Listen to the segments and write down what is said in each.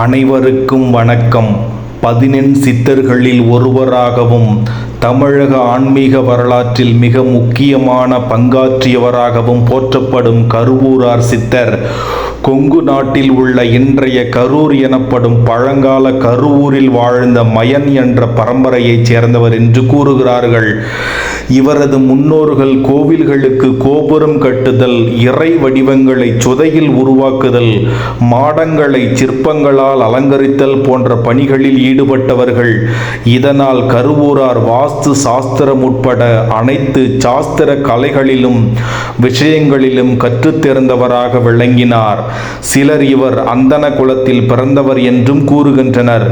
அனைவருக்கும் வணக்கம். பதினெண் சித்தர்களில் ஒருவராகவும் தமிழக ஆன்மீக வரலாற்றில் மிக முக்கியமான பங்காற்றியவராகவும் போற்றப்படும் கருவூரார் சித்தர் கொங்கு நாட்டில் உள்ள இன்றைய கரூர் எனப்படும் பழங்கால கருவூரில் வாழ்ந்த மயன் என்ற பரம்பரையைச் சேர்ந்தவர் என்று கூறுகிறார்கள். இவரது முன்னோர்கள் கோவில்களுக்கு கோபுரம் கட்டுதல் இறை வடிவங்களை சுதையில் உருவாக்குதல் மாடங்களை சிற்பங்களால் அலங்கரித்தல் போன்ற பணிகளில் ஈடுபட்டவர்கள். இதனால் கருவூரார் வாஸ்து சாஸ்திரம் உட்பட அனைத்து சாஸ்திர கலைகளிலும் விஷயங்களிலும் கற்றுத்தேர்ந்தவராக விளங்கினார். சிலர் இவர் அந்தன குலத்தில் பிறந்தவர் என்றும் கூறுகின்றனர்.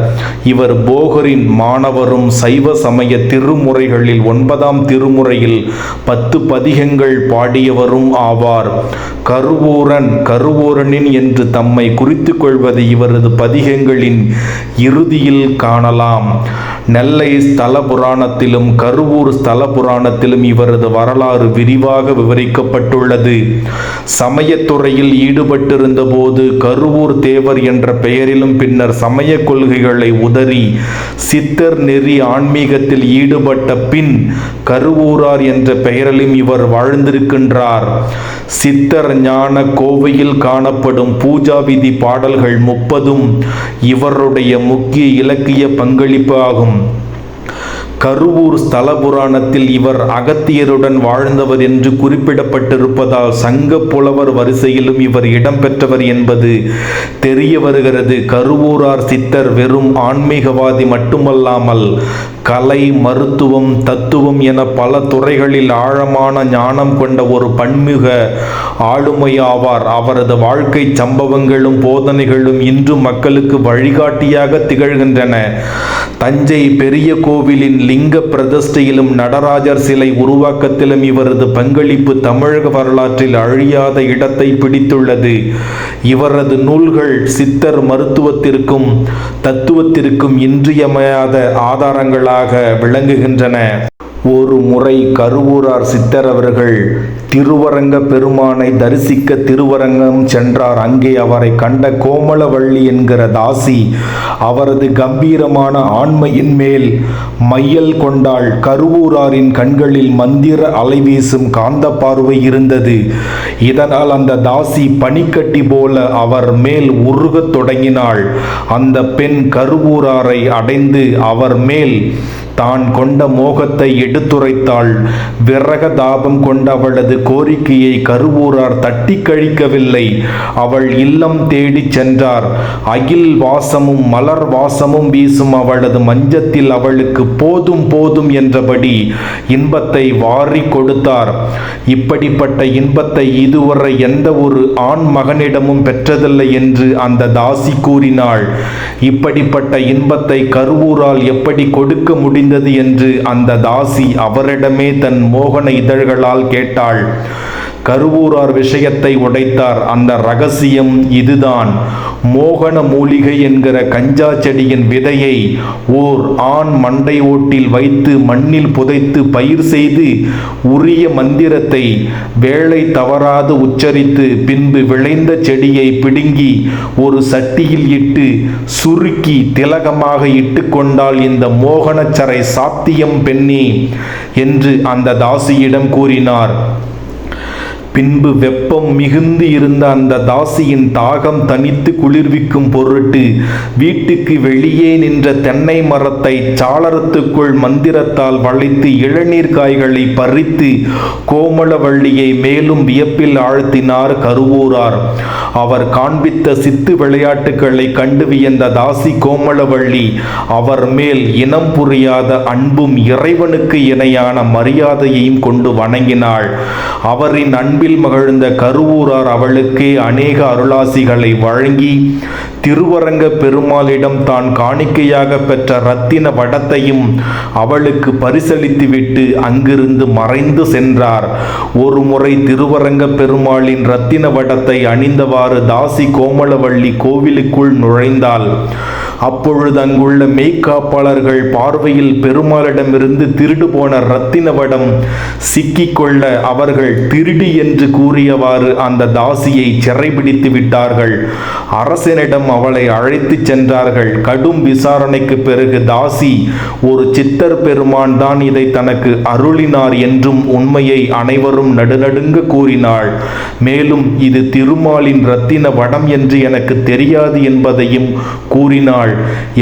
இவர் போகரின் மாணவரும் சைவ சமய திருமுறைகளில் ஒன்பதாம் திருமுறையில் பத்து பதிகங்கள் பாடியவரும் ஆவார். கருவூரன் கருவூரனின் என்று தம்மை குறித்துக் கொள்வது இவரது பதிகங்களின் இறுதியில் காணலாம். நெல்லை ஸ்தல புராணத்திலும் கருவூர் ஸ்தல புராணத்திலும் இவரது வரலாறு விரிவாக விவரிக்கப்பட்டுள்ளது. சமயத்துறையில் ஈடுபட்டிருந்த போது கருவூர் தேவர் என்ற பெயரிலும் பின்னர் சமய கொள்கைகளை உதறி சித்தர் நெறி ஆன்மீகத்தில் ஈடுபட்ட பின் கருவூரார் என்ற பெயரிலும் இவர் வாழ்ந்திருக்கின்றார். சித்தர் ஞான கோவையில் காணப்படும் பூஜா விதி பாடல்கள் முப்பதும் இவருடைய முக்கிய இலக்கிய பங்களிப்பு ஆகும். கருவூர் ஸ்தல புராணத்தில் இவர் அகத்தியருடன் வாழ்ந்தவர் என்று குறிப்பிடப்பட்டிருப்பதால் சங்க புலவர் வரிசையிலும் இவர் இடம்பெற்றவர் என்பது தெரிய வருகிறது கருவூரார் சித்தர் வெறும் ஆன்மீகவாதி மட்டுமல்லாமல் கலை மருத்துவம் தத்துவம் என பல துறைகளில் ஆழமான ஞானம் கொண்ட ஒரு பன்முக ஆளுமையாவார். அவரது வாழ்க்கை சம்பவங்களும் போதனைகளும் இன்று மக்களுக்கு வழிகாட்டியாக திகழ்கின்றன. தஞ்சை பெரிய கோவிலின் லிங்க பிரதிஷ்டையிலும் நடராஜர் சிலை உருவாக்கத்திலும் இவரது பங்களிப்பு தமிழக வரலாற்றில் அழியாத இடத்தை பிடித்துள்ளது. இவரது நூல்கள் சித்தர் மருத்துவத்திற்கும் தத்துவத்திற்கும் இன்றியமையாத ஆதாரங்களாக விளங்குகின்றன. ஒரு முறை கருவூரார் சித்தர் அவர்கள் திருவரங்க பெருமானை தரிசிக்க திருவரங்கம் சென்றார். அங்கே அவரை கண்ட கோமளவள்ளி என்கிற தாசி அவரது கம்பீரமான ஆண்மையின் மேல் மையல் கொண்டாள். கருவூராரின் கண்களில் மந்திர அலை வீசும் காந்த பார்வை இருந்தது. இதனால் அந்த தாசி பனிக்கட்டி போல அவர் மேல் உருகத் தொடங்கினாள். அந்த பெண் கருவூராரை அடைந்து அவர் மேல் தான் கொண்ட மோகத்தை எடுத்துரைத்தாள். விரக தாபம் கொண்ட அவளது கோரிக்கையை கருவூரார் தட்டி கழிக்கவில்லை அவள் இல்லம் தேடிச் சென்றார். அகில் வாசமும் மலர் வாசமும் வீசும் அவளது மஞ்சத்தில் அவளுக்கு போதும் போதும் என்றபடி இன்பத்தை வாரி கொடுத்தார். இப்படிப்பட்ட இன்பத்தை இதுவரை எந்த ஒரு ஆண் மகனிடமும் பெற்றதில்லை என்று அந்த தாசி கூறினாள். இப்படிப்பட்ட இன்பத்தை கருவூரால் எப்படி கொடுக்க முடிந்தது என்று அந்த தாசி அவரிடமே தன் மோகன இதழ்களால் கேட்டாள். கருவூரார் விஷயத்தை உடைத்தார். அந்த ரகசியம் இதுதான். மோகன மூலிகை என்கிற கஞ்சா செடியின் விதையை ஓர் ஆண் மண்டை ஓட்டில் வைத்து மண்ணில் புதைத்து பயிர் செய்து உரிய மந்திரத்தை வேலை தவறாது உச்சரித்து பின்பு விளைந்த செடியை பிடுங்கி ஒரு சட்டியில் இட்டு சுருக்கி திலகமாக இட்டுக்கொண்டால் இந்த மோகனச்சரை சாத்தியம் பெண்ணே என்று அந்த தாசியிடம் கூறினார். பின்பு வெப்பம் மிகுந்து இருந்த அந்த தாசியின் தாகம் தனித்து குளிர்விக்கும் பொருட்டு வீட்டுக்கு வெளியே நின்ற தென்னை மரத்தை சாளரத்துக்குள் மந்திரத்தால் வளைத்து இளநீர் காய்களை பறித்து கோமளவள்ளியை மேலும் வியப்பில் ஆழ்த்தினார் கருவூரார். அவர் காண்பித்த சித்து விளையாட்டுகளை கண்டு வியந்த தாசி கோமளவள்ளி அவர் மேல் இனம் புரியாத அன்பும் இறைவனுக்கு இணையான மரியாதையையும் கொண்டு வணங்கினாள். அவரின் அன்பில் மகிழ்ந்த கருவூரார் அவளுக்கே அநேக அருளாசிகளை வழங்கி திருவரங்க பெருமாளிடம் தான் காணிக்கையாக பெற்ற ரத்தின வடத்தையும் அவளுக்கு பரிசளித்துவிட்டு அங்கிருந்து மறைந்து சென்றார். ஒரு முறை திருவரங்க பெருமாளின் ரத்தின வடத்தை அணிந்தவாறு தாசி கோமலவள்ளி கோவிலுக்குள் நுழைந்தாள். அப்பொழுது அங்குள்ள மெய்க்காப்பாளர்கள் பார்வையில் பெருமாளிடமிருந்து திருடு போன ரத்தின வடம் சிக்கிக்கொள்ள அவர்கள் திருடி என்று கூறியவாறு அந்த தாசியை சிறைபிடித்து விட்டார்கள். அரசனிடம் அவளை அழைத்துச் சென்றார்கள். கடும் விசாரணைக்கு பிறகு தாசி ஒரு சித்தர் பெருமான் தான் இதை தனக்கு அருளினார் என்றும் உண்மையை அனைவரும் நடுநடுங்க கூறினாள். மேலும் இது திருமாலின் ரத்தின வடம் என்று எனக்கு தெரியாது என்பதையும் கூறினாள்.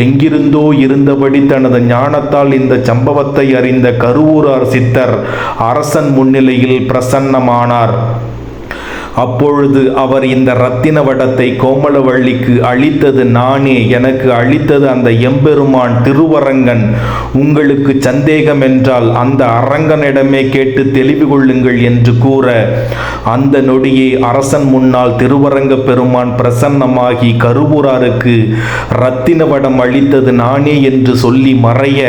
எங்கிருந்தோ இருந்தபடி தனது ஞானத்தால் இந்த சம்பவத்தை அறிந்த கருவூரார் சித்தர் அரசன் முன்னிலையில் பிரசன்னமானார். அப்பொழுது அவர் இந்த இரத்தின வடத்தை கோமலவள்ளிக்கு அளித்தது நானே. எனக்கு அளித்தது அந்த எம்பெருமான் திருவரங்கன். உங்களுக்கு சந்தேகம் என்றால் அந்த அரங்கனிடமே கேட்டு தெளிவு கொள்ளுங்கள் என்று கூற அந்த நொடியே அரசன் முன்னால் திருவரங்க பெருமான் பிரசன்னமாகி கருவூராருக்கு இரத்தின வடம் அளித்தது நானே என்று சொல்லி மறைய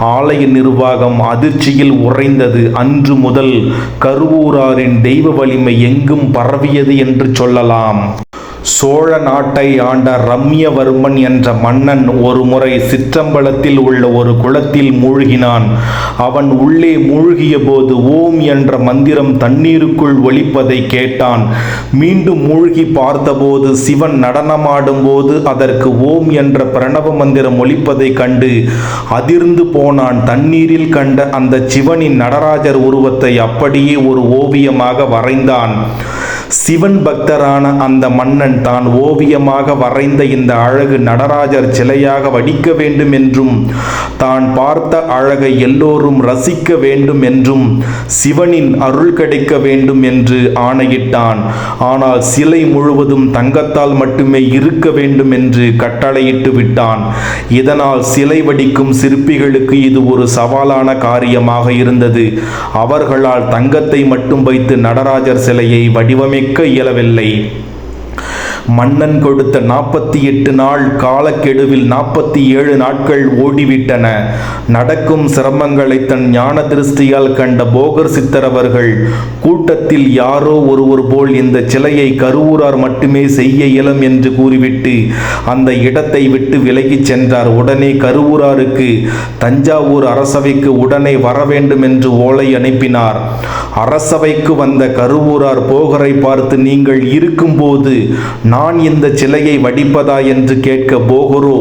ஆலய நிர்வாகம் அதிர்ச்சியில் உறைந்தது. அன்று முதல் கருவூராரின் தெய்வ வலிமை எங்கும் பரவியது என்று சொல்லலாம். சோழ நாட்டை ஆண்ட ரம்யவர்மன் என்ற மன்னன் ஒரு முறை சிற்றம்பலத்தில் உள்ள ஒரு குளத்தில் மூழ்கினான். அவன் உள்ளே மூழ்கிய போது ஓம் என்ற மந்திரம் தண்ணீருக்குள் ஒலிப்பதை கேட்டான். மீண்டும் மூழ்கி பார்த்தபோது சிவன் நடனமாடும் போது அதற்கு ஓம் என்ற பிரணவ மந்திரம் ஒலிப்பதை கண்டு அதிர்ந்து போனான். தண்ணீரில் கண்ட அந்த சிவனின் நடராஜர் உருவத்தை அப்படியே ஒரு ஓவியமாக வரைந்தான். சிவன் பக்தரான அந்த மன்னன் தான் ஓவியமாக வரைந்த இந்த அழகு நடராஜர் சிலையாக வடிக்க வேண்டும் என்றும் தான் பார்த்த அழகை எல்லோரும் ரசிக்க வேண்டும் என்றும் சிவனின் அருள் கிடைக்க வேண்டும் என்று ஆணையிட்டான். ஆனால் சிலை முழுவதும் தங்கத்தால் மட்டுமே இருக்க வேண்டும் என்று கட்டளையிட்டு விட்டான். இதனால் சிலை வடிக்கும் சிற்பிகளுக்கு இது ஒரு சவாலான காரியமாக இருந்தது. அவர்களால் தங்கத்தை மட்டும் வைத்து நடராஜர் சிலையை வடிவமைக்க இயலவில்லை. மன்னன் கொடுத்த நாற்பத்தி எட்டு நாள் காலக்கெடுவில் நாற்பத்தி ஏழு நாட்கள் ஓடிவிட்டன. நடக்கும் சிரமங்களை தன் ஞான திருஷ்டியால் கண்ட போகர் சித்தர் அவர்கள் கூட்டத்தில் யாரோ ஒருவர் போல் இந்த சிலையை கருவூரார் மட்டுமே செய்ய இயலும் என்று கூறிவிட்டு அந்த இடத்தை விட்டு விலகிச் சென்றார். உடனே கருவூராருக்கு தஞ்சாவூர் அரசவைக்கு உடனே வர வேண்டும் என்று ஓலை அனுப்பினார். அரசவைக்கு வந்த கருவூரார் போகரை பார்த்து நீங்கள் இருக்கும்போது நான் இந்த சிலையை வடிப்பதா என்று கேட்க போகரோ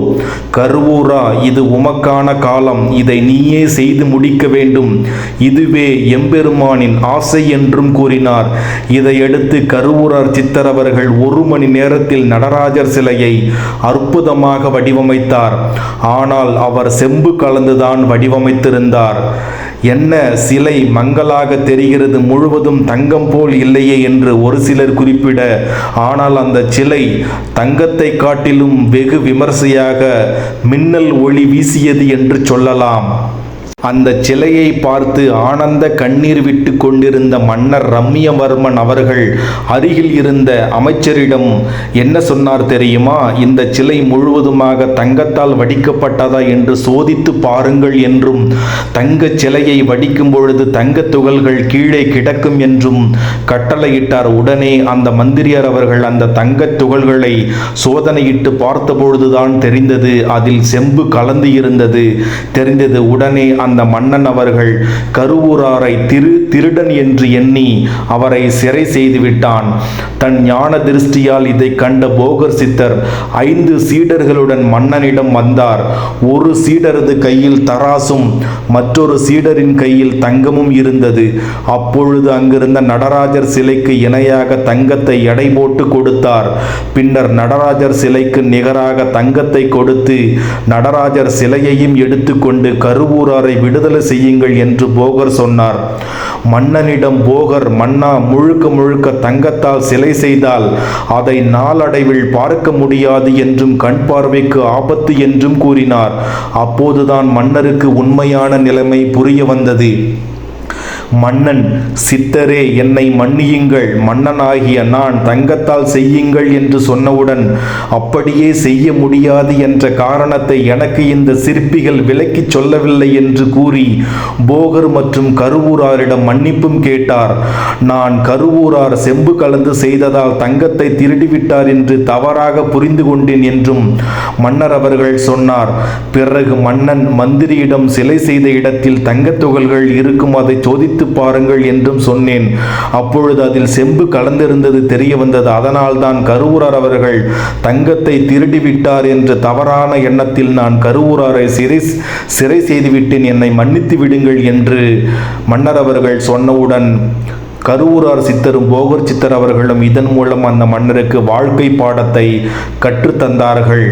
கருவூரா இது உமக்கான காலம். இதை நீயே செய்து முடிக்க வேண்டும். இதுவே எம்பெருமானின் ஆசை என்றும் கூறினார். இதையடுத்து கருவூரார் சித்தர் அவர்கள் ஒரு மணி நேரத்தில் நடராஜர் சிலையை அற்புதமாக வடிவமைத்தார். ஆனால் அவர் செம்பு கலந்துதான் வடிவமைத்திருந்தார். என்ன சிலை மங்களாக தெரிகிறது முழுவதும் தங்கம் போல் இல்லையே என்று ஒரு சிலர் குறிப்பிட ஆனால் அந்த சிலை தங்கத்தை காட்டிலும் வெகு விமர்சையாக மின்னல் ஒளி வீசியது என்று சொல்லலாம். அந்த சிலையை பார்த்து ஆனந்த கண்ணீர் விட்டு கொண்டிருந்த மன்னர் ரம்யவர்மன் அவர்கள் அருகில் இருந்த அமைச்சரிடம் என்ன சொன்னார் தெரியுமா? இந்த சிலை முழுவதுமாக தங்கத்தால் வடிக்கப்பட்டதா என்று சோதித்து பாருங்கள் என்றும் தங்க சிலையை வடிக்கும் பொழுது தங்க துகள்கள் கீழே கிடக்கும் என்றும் கட்டளையிட்டார். உடனே அந்த மந்திரியார் அவர்கள் அந்த தங்க துகள்களை சோதனையிட்டு பார்த்தபொழுதுதான் தெரிந்தது அதில் செம்பு கலந்து இருந்தது. தெரிந்தது உடனே அந்த மன்னன் அவர்கள் கருவூராரை திரு திருடன் என்று எண்ணி அவரை சிறை செய்து விட்டான். தன் ஞான திருஷ்டியால் இதை கண்ட போகர் சித்தர் ஐந்து சீடர்களுடன் மன்னனிடம் வந்தார். ஒரு சீடரது கையில் தராசும் மற்றொரு சீடரின் கையில் தங்கமும் இருந்தது. அப்பொழுது அங்கிருந்த நடராஜர் சிலைக்கு இணையாக தங்கத்தை எடை போட்டு கொடுத்தார். பின்னர் நடராஜர் சிலைக்கு நிகராக தங்கத்தை கொடுத்து நடராஜர் சிலையையும் எடுத்துக்கொண்டு கருவூராரை விடுதலை செய்யுங்கள் என்று போகர் சொன்னார். மன்னனிடம் போகர் மன்னா முழுக்க முழுக்க தங்கத்தால் சிலை செய்தால் அதை நாளடைவில் பார்க்க முடியாது என்றும் கண் பார்வைக்கு ஆபத்து என்றும் கூறினார். அப்போதுதான் மன்னருக்கு உண்மையான நிலைமை புரிய வந்தது. மன்னன் சித்தரே என்னை மன்னியுங்கள். மன்னனாகிய நான் தங்கத்தால் செய்யுங்கள் என்று சொன்னவுடன் அப்படியே செய்ய முடியாது என்ற காரணத்தை எனக்கு இந்த சிற்பிகள் விலக்கிச் சொல்லவில்லை என்று கூறி போகர் மற்றும் கருவூராரிடம் மன்னிப்பும் கேட்டார். நான் கருவூரார் செம்பு கலந்து செய்ததால் தங்கத்தை திருடிவிட்டார் என்று தவறாக புரிந்து கொண்டேன் என்றும் மன்னர் அவர்கள் சொன்னார். பிறகு மன்னன் மந்திரியிடம் சிலை செய்த இடத்தில் தங்கத் துகள்கள் இருக்கும் அதை சோதித்து சோதித்து பாருங்கள் என்றும் சொன்னேன். அப்பொழுது அதில் செம்பு கலந்திருந்தது தெரிய வந்தது. அதனால் தான் கருவூரார் அவர்கள் தங்கத்தை திருடிவிட்டார் என்ற தவறான எண்ணத்தில் நான் கருவூராரை சிறை சிறை செய்துவிட்டேன். என்னை மன்னித்து விடுங்கள் என்று மன்னர் அவர்கள் சொன்னவுடன் கருவூரார் சித்தரும் போகர் சித்தர் அவர்களும் இதன் மூலம் அந்த மன்னருக்கு வாழ்க்கை பாடத்தை கற்றுத்தந்தார்கள்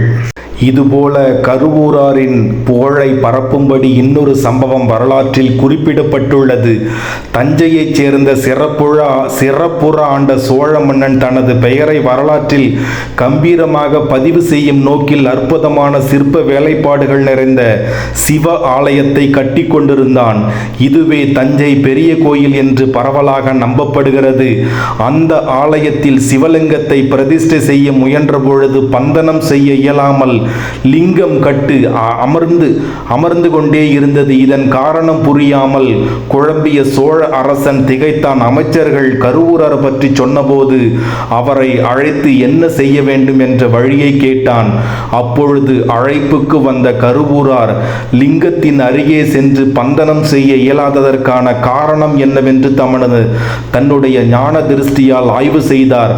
இதுபோல கருவூராரின் புகழை பரப்பும்படி இன்னொரு சம்பவம் வரலாற்றில் குறிப்பிடப்பட்டுள்ளது. தஞ்சையைச் சேர்ந்த சிறப்புழா சிறப்புற ஆண்ட சோழ மன்னன் தனது பெயரை வரலாற்றில் கம்பீரமாக பதிவு செய்யும் நோக்கில் அற்புதமான சிற்ப வேலைப்பாடுகள் நிறைந்த சிவ ஆலயத்தை கட்டி கொண்டிருந்தான். இதுவே தஞ்சை பெரிய கோயில் என்று பரவலாக நம்பப்படுகிறது. அந்த ஆலயத்தில் சிவலிங்கத்தை பிரதிஷ்டை செய்ய முயன்ற பொழுது பந்தனம் செய்ய இயலாமல் லிங்கம் கட்டு அமர்ந்து அமர்ந்து கொண்டே இருந்தது. இதன் காரணம் புரியாமல் குழம்பிய சோழ அரசன் திகைத்தான். அமைச்சர்கள் கருவூரர் பற்றி சொன்னபோது அவரை அழைத்து என்ன செய்ய வேண்டும் என்ற வழியை கேட்டான். அப்பொழுது அழைப்புக்கு வந்த கருவூரார் லிங்கத்தின் அருகே சென்று பந்தனம் செய்ய இயலாததற்கான காரணம் என்னவென்று தமனது தன்னுடைய ஞான திருஷ்டியால் ஆய்வு செய்தார்.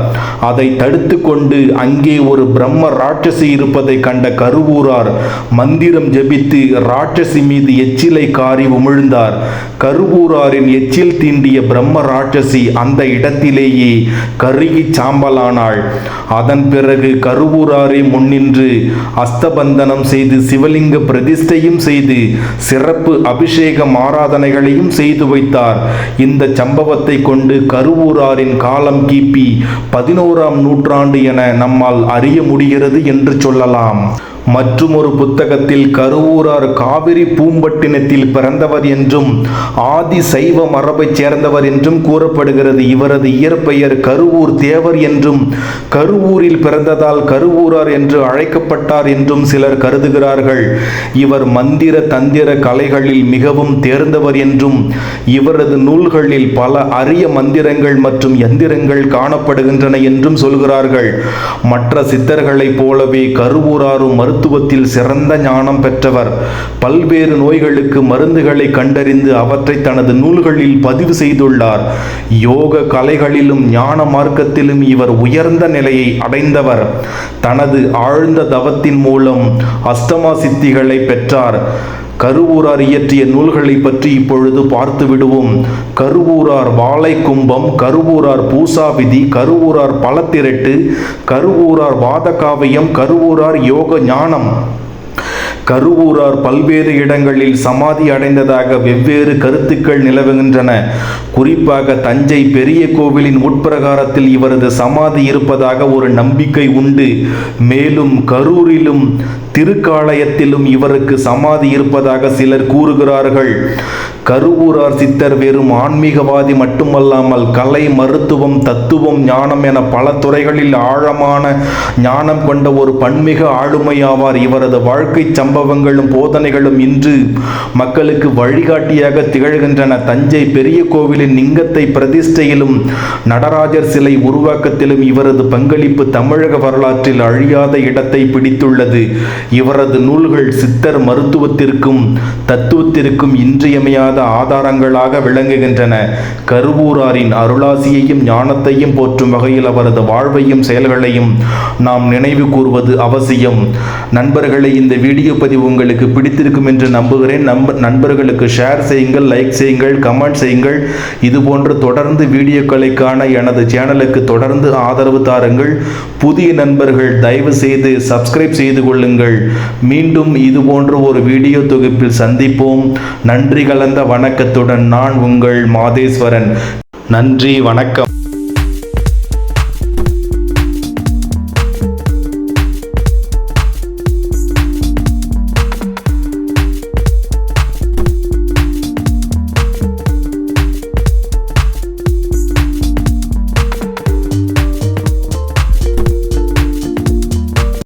அதை தடுத்து கொண்டு அங்கே ஒரு பிரம்ம ராட்சசி இருப்பதை கண்டு கருவூரார் மந்திரம் ஜெபித்து ராட்சசி மீது எச்சிலை காரி உமிழ்ந்தார். கருவூராரின் எச்சில் தீண்டிய பிரம்ம ராட்சசி அந்த இடத்திலேயே கருகி சாம்பலானாள். அதன் பிறகு கருவூராரை முன்னின்று அஸ்தபந்தனம் செய்து சிவலிங்க பிரதிஷ்டையும் செய்து சிறப்பு அபிஷேகம் ஆராதனைகளையும் செய்து வைத்தார். இந்த சம்பவத்தை கொண்டு கருவூராரின் காலம் கிபி பதினோராம் நூற்றாண்டு என நம்மால் அறிய முடிகிறது என்று சொல்லலாம். மற்றுமொரு புத்தகத்தில் கருவூரார் காவிரி பூம்பட்டினத்தில் பிறந்தவர் என்றும் ஆதி சைவ மரபைச் சேர்ந்தவர் என்றும் கூறப்படுகிறது. இவரது இயற்பெயர் கருவூர் தேவர் என்றும் கருவூரில் பிறந்ததால் கருவூரார் என்று அழைக்கப்பட்டார் என்றும் சிலர் கருதுகிறார்கள். இவர் மந்திர தந்திர கலைகளில் மிகவும் தேர்ந்தவர் என்றும் இவரது நூல்களில் பல அரிய மந்திரங்கள் மற்றும் எந்திரங்கள் காணப்படுகின்றன என்றும் சொல்கிறார்கள். மற்ற சித்தர்களைப் போலவே கருவூரார் கருவூராரும் மருத்துவத்தில் சிறந்த ஞானம் பெற்றவர். பல்வேறு நோய்களுக்கு மருந்துகளை கண்டறிந்து அவற்றை தனது நூல்களில் பதிவு செய்துள்ளார். யோக கலைகளிலும் ஞான மார்க்கத்திலும் இவர் உயர்ந்த நிலையை அடைந்தவர். தனது ஆழ்ந்த தவத்தின் மூலம் அஸ்தமா சித்திகளை பெற்றார். கருவூரார் இயற்றிய நூல்களை பற்றி இப்பொழுது பார்த்து விடுவோம். கருவூரார் வாழை கும்பம் கருவூரார் பூசாவிதி கருவூரார் பலத்திரட்டு கருவூரார் வாதகாவியம் கருவூரார் யோக ஞானம் கருவூரார் பல்வேறு இடங்களில் சமாதி அடைந்ததாக வெவ்வேறு கருத்துக்கள் நிலவுகின்றன. குறிப்பாக தஞ்சை பெரிய கோவிலின் உட்பிரகாரத்தில் இவரது சமாதி இருப்பதாக ஒரு நம்பிக்கை உண்டு. மேலும் கரூரிலும் திருக்காலயத்திலும் இவருக்கு சமாதி இருப்பதாக சிலர் கூறுகிறார்கள். கருவூரார் சித்தர் வெறும் ஆன்மீகவாதி மட்டுமல்லாமல் கலை மருத்துவம் தத்துவம் ஞானம் என பல துறைகளில் ஆழமான ஞானம் கொண்ட ஒரு பன்மிக ஆளுமையாவார். இவரது வாழ்க்கை சம்பவங்களும் போதனைகளும் இன்று மக்களுக்கு வழிகாட்டியாக திகழ்கின்றன. தஞ்சை பெரிய கோவிலின் லிங்கத்தை பிரதிஷ்டையிலும் நடராஜர் சிலை உருவாக்கத்திலும் இவரது பங்களிப்பு தமிழக வரலாற்றில் அழியாத இடத்தை பிடித்துள்ளது. இவரது நூல்கள் சித்தர் மருத்துவத்திற்கும் தத்துவத்திற்கும் இன்றியமையாத ஆதாரங்களாக விளங்குகின்றன. கருவூராரின் அருளாசியையும் ஞானத்தையும் போற்றும் வகையில் அவரது வாழ்வையும் செயல்களையும் நாம் நினைவு கூறுவது அவசியம். நண்பர்களை இந்த வீடியோ பதிவு உங்களுக்கு பிடித்திருக்கும் என்று நம்புகிறேன். நம்ப நண்பர்களுக்கு ஷேர் செய்யுங்கள் லைக் செய்யுங்கள் கமெண்ட் செய்யுங்கள். இதுபோன்று தொடர்ந்து வீடியோக்களை காண எனது சேனலுக்கு தொடர்ந்து ஆதரவு தாருங்கள். புதிய நண்பர்கள் தயவு செய்து சப்ஸ்கிரைப் செய்து கொள்ளுங்கள். மீண்டும் இது போன்ற ஒரு வீடியோ தொகுப்பில் சந்திப்போம். நன்றி கலந்த வணக்கத்துடன் நான் உங்கள் மாதேஸ்வரன். நன்றி வணக்கம்.